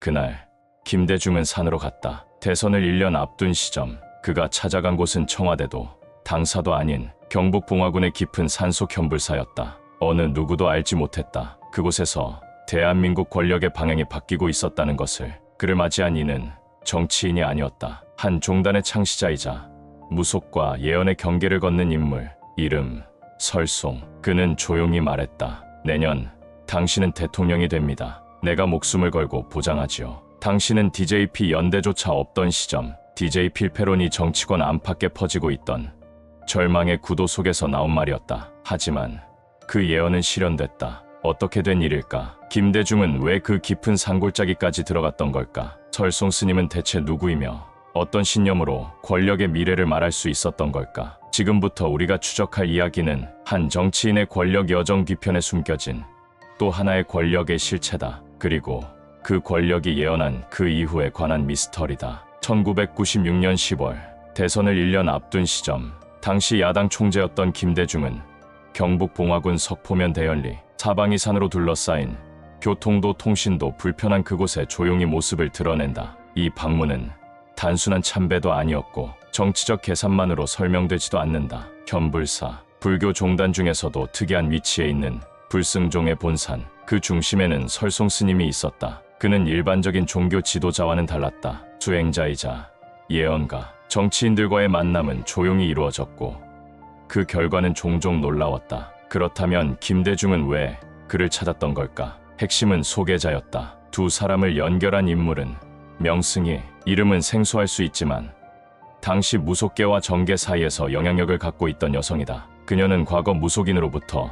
그날 김대중은 산으로 갔다. 대선을 1년 앞둔 시점 그가 찾아간 곳은 청와대도 당사도 아닌 경북 봉화군의 깊은 산속 현불사였다. 어느 누구도 알지 못했다. 그곳에서 대한민국 권력의 방향이 바뀌고 있었다는 것을 그를 맞이한 이는 정치인이 아니었다. 한 종단의 창시자이자 무속과 예언의 경계를 걷는 인물 이름 설송 그는 조용히 말했다. 내년 당신은 대통령이 됩니다. 내가 목숨을 걸고 보장하지요. 당신은 DJP 연대조차 없던 시점 DJ 필패론이 정치권 안팎에 퍼지고 있던 절망의 구도 속에서 나온 말이었다. 하지만 그 예언은 실현됐다. 어떻게 된 일일까? 김대중은 왜 그 깊은 산골짜기까지 들어갔던 걸까? 설송 스님은 대체 누구이며 어떤 신념으로 권력의 미래를 말할 수 있었던 걸까? 지금부터 우리가 추적할 이야기는 한 정치인의 권력 여정 뒤편에 숨겨진 또 하나의 권력의 실체다. 그리고 그 권력이 예언한 그 이후에 관한 미스터리다. 1996년 10월 대선을 1년 앞둔 시점 당시 야당 총재였던 김대중은 경북 봉화군 석포면 대연리 사방이 산으로 둘러싸인 교통도 통신도 불편한 그곳에 조용히 모습을 드러낸다. 이 방문은 단순한 참배도 아니었고 정치적 계산만으로 설명되지도 않는다. 현불사 불교 종단 중에서도 특이한 위치에 있는 불승종의 본산 그 중심에는 설송 스님이 있었다. 그는 일반적인 종교 지도자와는 달랐다. 수행자이자 예언가 정치인들과의 만남은 조용히 이루어졌고 그 결과는 종종 놀라웠다. 그렇다면 김대중은 왜 그를 찾았던 걸까? 핵심은 소개자였다. 두 사람을 연결한 인물은 명승이 이름은 생소할 수 있지만 당시 무속계와 정계 사이에서 영향력을 갖고 있던 여성이다. 그녀는 과거 무속인으로부터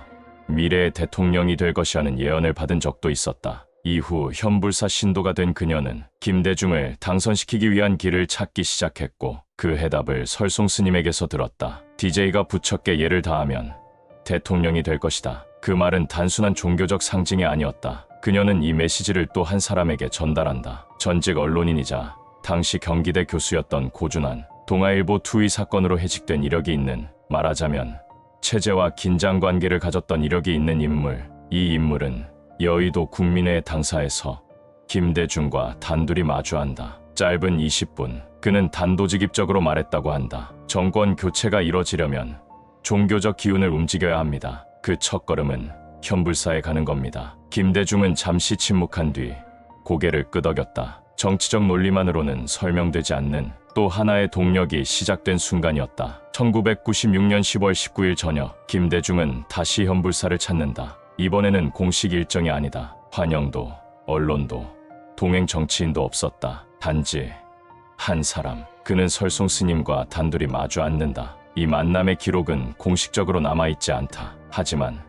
미래의 대통령이 될 것이라는 예언을 받은 적도 있었다. 이후 현불사 신도가 된 그녀는 김대중을 당선시키기 위한 길을 찾기 시작했고 그 해답을 설송 스님에게서 들었다. DJ가 부처께 예를 다하면 대통령이 될 것이다. 그 말은 단순한 종교적 상징이 아니었다. 그녀는 이 메시지를 또 한 사람에게 전달한다. 전직 언론인이자 당시 경기대 교수였던 고준환, 동아일보 투의 사건으로 해직된 이력이 있는 말하자면 체제와 긴장 관계를 가졌던 이력이 있는 인물. 이 인물은 여의도 국민의 당사에서 김대중과 단둘이 마주한다. 짧은 20분. 그는 단도직입적으로 말했다고 한다. 정권 교체가 이뤄지려면 종교적 기운을 움직여야 합니다. 그 첫걸음은 현불사에 가는 겁니다. 김대중은 잠시 침묵한 뒤 고개를 끄덕였다. 정치적 논리만으로는 설명되지 않는 또 하나의 동력이 시작된 순간이었다. 1996년 10월 19일 저녁, 김대중은 다시 현불사를 찾는다. 이번에는 공식 일정이 아니다. 환영도, 언론도, 동행 정치인도 없었다. 단지 한 사람. 그는 설송 스님과 단둘이 마주 앉는다. 이 만남의 기록은 공식적으로 남아있지 않다. 하지만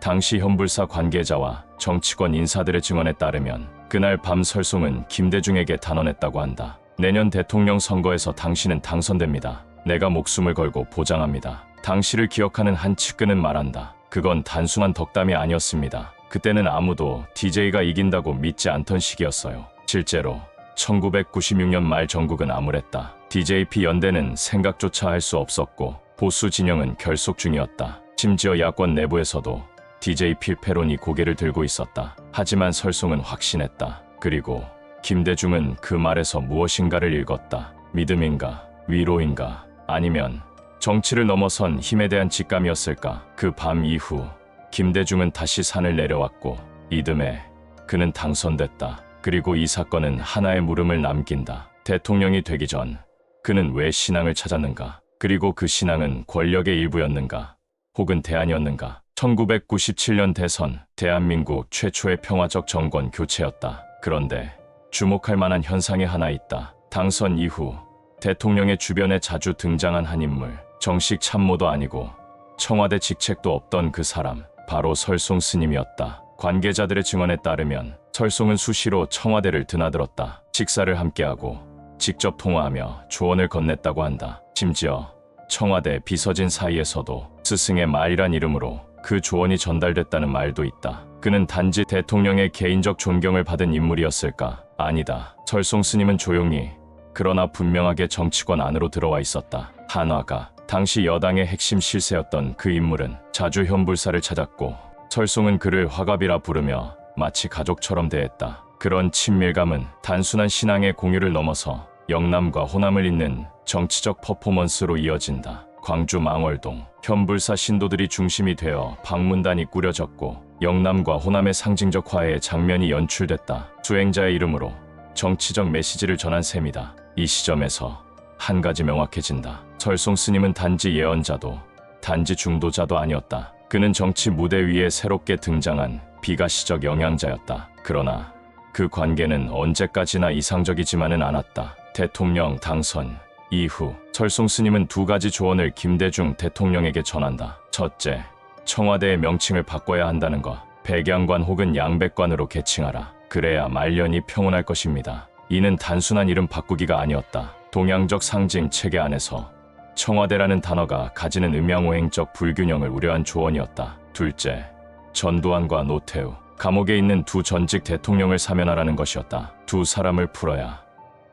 당시 현불사 관계자와 정치권 인사들의 증언에 따르면 그날 밤 설송은 김대중에게 단언했다고 한다. 내년 대통령 선거에서 당신은 당선됩니다. 내가 목숨을 걸고 보장합니다. 당시를 기억하는 한 측근은 말한다. 그건 단순한 덕담이 아니었습니다. 그때는 아무도 DJ가 이긴다고 믿지 않던 시기였어요. 실제로 1996년 말 전국은 암울했다. DJP 연대는 생각조차 할 수 없었고 보수 진영은 결속 중이었다. 심지어 야권 내부에서도 DJ 필패론이 고개를 들고 있었다. 하지만 설송은 확신했다. 그리고 김대중은 그 말에서 무엇인가를 읽었다. 믿음인가, 위로인가, 아니면 정치를 넘어선 힘에 대한 직감이었을까? 그 밤 이후 김대중은 다시 산을 내려왔고 이듬해 그는 당선됐다. 그리고 이 사건은 하나의 물음을 남긴다. 대통령이 되기 전 그는 왜 신앙을 찾았는가? 그리고 그 신앙은 권력의 일부였는가? 혹은 대안이었는가? 1997년 대선, 대한민국 최초의 평화적 정권 교체였다. 그런데 주목할 만한 현상이 하나 있다. 당선 이후 대통령의 주변에 자주 등장한 한 인물, 정식 참모도 아니고 청와대 직책도 없던 그 사람, 바로 설송 스님이었다. 관계자들의 증언에 따르면 설송은 수시로 청와대를 드나들었다. 식사를 함께하고 직접 통화하며 조언을 건넸다고 한다. 심지어 청와대 비서진 사이에서도 스승의 말이란 이름으로 그 조언이 전달됐다는 말도 있다. 그는 단지 대통령의 개인적 존경을 받은 인물이었을까? 아니다. 설송 스님은 조용히 그러나 분명하게 정치권 안으로 들어와 있었다. 한화가 당시 여당의 핵심 실세였던 그 인물은 자주 현불사를 찾았고 설송은 그를 화갑이라 부르며 마치 가족처럼 대했다. 그런 친밀감은 단순한 신앙의 공유를 넘어서 영남과 호남을 잇는 정치적 퍼포먼스로 이어진다. 광주 망월동 현불사 신도들이 중심이 되어 방문단이 꾸려졌고 영남과 호남의 상징적 화해의 장면이 연출됐다. 수행자의 이름으로 정치적 메시지를 전한 셈이다. 이 시점에서 한 가지 명확해진다. 설송 스님은 단지 예언자도 단지 중도자도 아니었다. 그는 정치 무대 위에 새롭게 등장한 비가시적 영향자였다. 그러나 그 관계는 언제까지나 이상적이지만은 않았다. 대통령 당선 이후 철송 스님은 두 가지 조언을 김대중 대통령에게 전한다. 첫째, 청와대의 명칭을 바꿔야 한다는 것. 백양관 혹은 양백관으로 개칭하라. 그래야 말년이 평온할 것입니다. 이는 단순한 이름 바꾸기가 아니었다. 동양적 상징 체계 안에서 청와대라는 단어가 가지는 음양오행적 불균형을 우려한 조언이었다. 둘째, 전두환과 노태우, 감옥에 있는 두 전직 대통령을 사면하라는 것이었다. 두 사람을 풀어야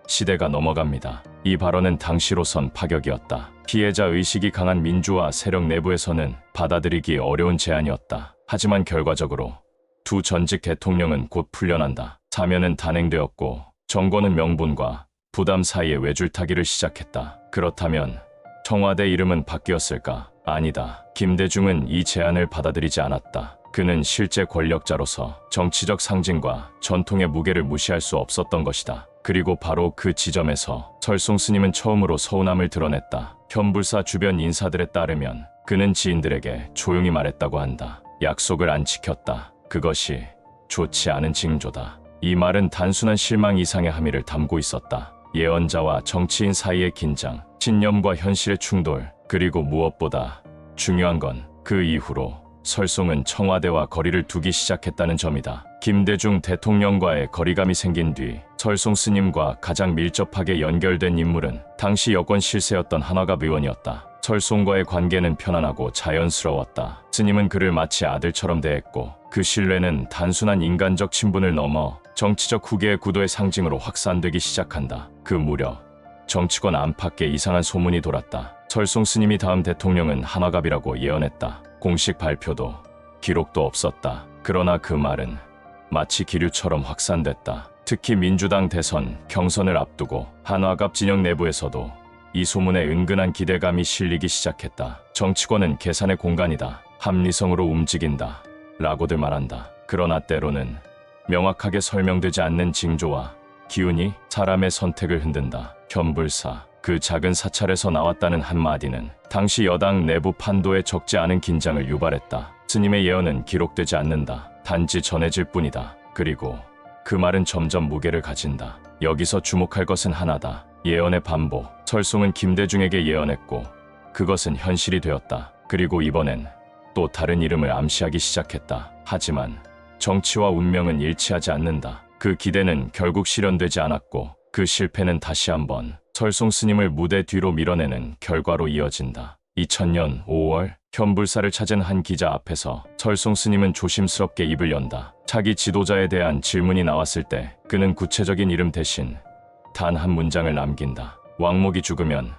시대가 넘어갑니다. 이 발언은 당시로선 파격이었다. 피해자 의식이 강한 민주화 세력 내부에서는 받아들이기 어려운 제안이었다. 하지만 결과적으로 두 전직 대통령은 곧 풀려난다. 사면은 단행되었고 정권은 명분과 부담 사이에 외줄타기를 시작했다. 그렇다면 청와대 이름은 바뀌었을까? 아니다. 김대중은 이 제안을 받아들이지 않았다. 그는 실제 권력자로서 정치적 상징과 전통의 무게를 무시할 수 없었던 것이다. 그리고 바로 그 지점에서 설송 스님은 처음으로 서운함을 드러냈다. 현불사 주변 인사들에 따르면 그는 지인들에게 조용히 말했다고 한다. 약속을 안 지켰다. 그것이 좋지 않은 징조다. 이 말은 단순한 실망 이상의 함의를 담고 있었다. 예언자와 정치인 사이의 긴장, 신념과 현실의 충돌, 그리고 무엇보다 중요한 건 그 이후로 설송은 청와대와 거리를 두기 시작했다는 점이다. 김대중 대통령과의 거리감이 생긴 뒤 설송 스님과 가장 밀접하게 연결된 인물은 당시 여권 실세였던 한화갑 의원이었다. 설송과의 관계는 편안하고 자연스러웠다. 스님은 그를 마치 아들처럼 대했고 그 신뢰는 단순한 인간적 친분을 넘어 정치적 후계의 구도의 상징으로 확산되기 시작한다. 그 무렵 정치권 안팎에 이상한 소문이 돌았다. 설송 스님이 다음 대통령은 한화갑이라고 예언했다. 공식 발표도 기록도 없었다. 그러나 그 말은 마치 기류처럼 확산됐다. 특히 민주당 대선 경선을 앞두고 한화갑 진영 내부에서도 이 소문에 은근한 기대감이 실리기 시작했다. 정치권은 계산의 공간이다. 합리성으로 움직인다. 라고들 말한다. 그러나 때로는 명확하게 설명되지 않는 징조와 기운이 사람의 선택을 흔든다. 현불사. 그 작은 사찰에서 나왔다는 한마디는 당시 여당 내부 판도에 적지 않은 긴장을 유발했다. 스님의 예언은 기록되지 않는다. 단지 전해질 뿐이다. 그리고 그 말은 점점 무게를 가진다. 여기서 주목할 것은 하나다. 예언의 반복. 설송은 김대중에게 예언했고 그것은 현실이 되었다. 그리고 이번엔 또 다른 이름을 암시하기 시작했다. 하지만 정치와 운명은 일치하지 않는다. 그 기대는 결국 실현되지 않았고 그 실패는 다시 한번 설송 스님을 무대 뒤로 밀어내는 결과로 이어진다. 2000년 5월 현불사를 찾은 한 기자 앞에서 설송 스님은 조심스럽게 입을 연다. 차기 지도자에 대한 질문이 나왔을 때 그는 구체적인 이름 대신 단 한 문장을 남긴다. 왕목이 죽으면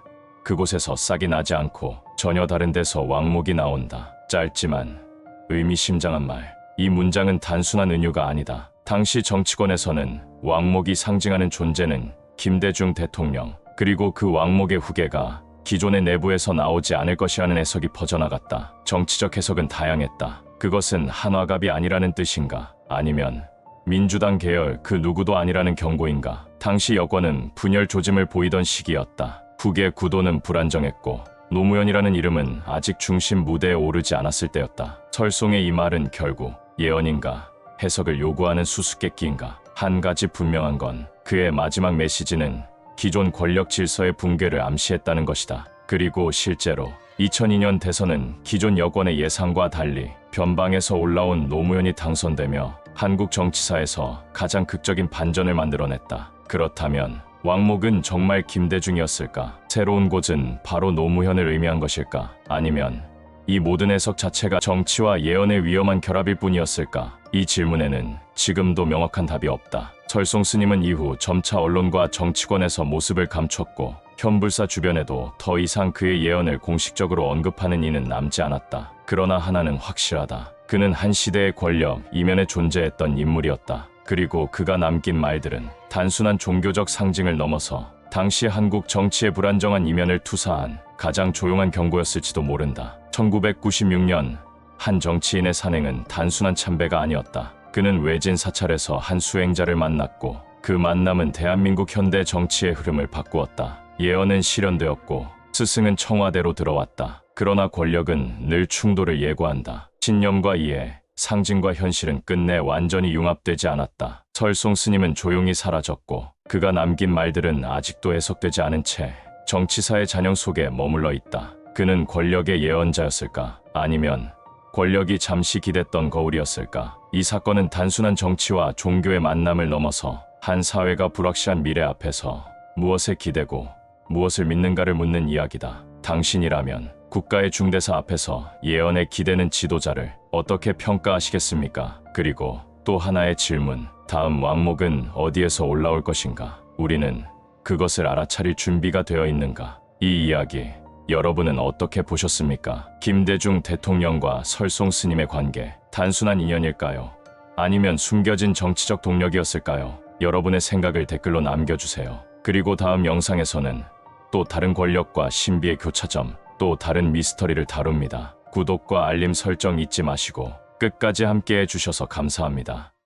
그곳에서 싹이 나지 않고 전혀 다른 데서 왕목이 나온다. 짧지만 의미심장한 말. 이 문장은 단순한 은유가 아니다. 당시 정치권에서는 왕목이 상징하는 존재는 김대중 대통령, 그리고 그 왕목의 후계가 기존의 내부에서 나오지 않을 것이라는 해석이 퍼져나갔다. 정치적 해석은 다양했다. 그것은 한화갑이 아니라는 뜻인가? 아니면 민주당 계열 그 누구도 아니라는 경고인가? 당시 여권은 분열 조짐을 보이던 시기였다. 후계 구도는 불안정했고 노무현이라는 이름은 아직 중심 무대에 오르지 않았을 때였다. 설송의 이 말은 결국 예언인가 해석을 요구하는 수수께끼인가? 한 가지 분명한 건 그의 마지막 메시지는 기존 권력 질서의 붕괴를 암시했다는 것이다. 그리고 실제로 2002년 대선은 기존 여권의 예상과 달리 변방에서 올라온 노무현이 당선되며 한국 정치사에서 가장 극적인 반전을 만들어냈다. 그렇다면 왕목은 정말 김대중이었을까? 새로운 곳은 바로 노무현을 의미한 것일까? 아니면 이 모든 해석 자체가 정치와 예언의 위험한 결합일 뿐이었을까? 이 질문에는 지금도 명확한 답이 없다. 설송 스님은 이후 점차 언론과 정치권에서 모습을 감췄고 현불사 주변에도 더 이상 그의 예언을 공식적으로 언급하는 이는 남지 않았다. 그러나 하나는 확실하다. 그는 한 시대의 권력 이면에 존재했던 인물이었다. 그리고 그가 남긴 말들은 단순한 종교적 상징을 넘어서 당시 한국 정치의 불안정한 이면을 투사한 가장 조용한 경고였을지도 모른다. 1996년 한 정치인의 산행은 단순한 참배가 아니었다. 그는 외진 사찰에서 한 수행자를 만났고 그 만남은 대한민국 현대 정치의 흐름을 바꾸었다. 예언은 실현되었고 스승은 청와대로 들어왔다. 그러나 권력은 늘 충돌을 예고한다. 신념과 이해, 상징과 현실은 끝내 완전히 융합되지 않았다. 설송 스님은 조용히 사라졌고 그가 남긴 말들은 아직도 해석되지 않은 채 정치사의 잔영 속에 머물러 있다. 그는 권력의 예언자였을까? 아니면 권력이 잠시 기댔던 거울이었을까? 이 사건은 단순한 정치와 종교의 만남을 넘어서 한 사회가 불확실한 미래 앞에서 무엇에 기대고 무엇을 믿는가를 묻는 이야기다. 당신이라면 국가의 중대사 앞에서 예언에 기대는 지도자를 어떻게 평가하시겠습니까? 그리고 또 하나의 질문. 다음 왕목은 어디에서 올라올 것인가? 우리는 그것을 알아차릴 준비가 되어 있는가? 이 이야기 여러분은 어떻게 보셨습니까? 김대중 대통령과 설송 스님의 관계 단순한 인연일까요? 아니면 숨겨진 정치적 동력이었을까요? 여러분의 생각을 댓글로 남겨주세요. 그리고 다음 영상에서는 또 다른 권력과 신비의 교차점, 또 다른 미스터리를 다룹니다. 구독과 알림 설정 잊지 마시고 끝까지 함께 해 주셔서 감사합니다.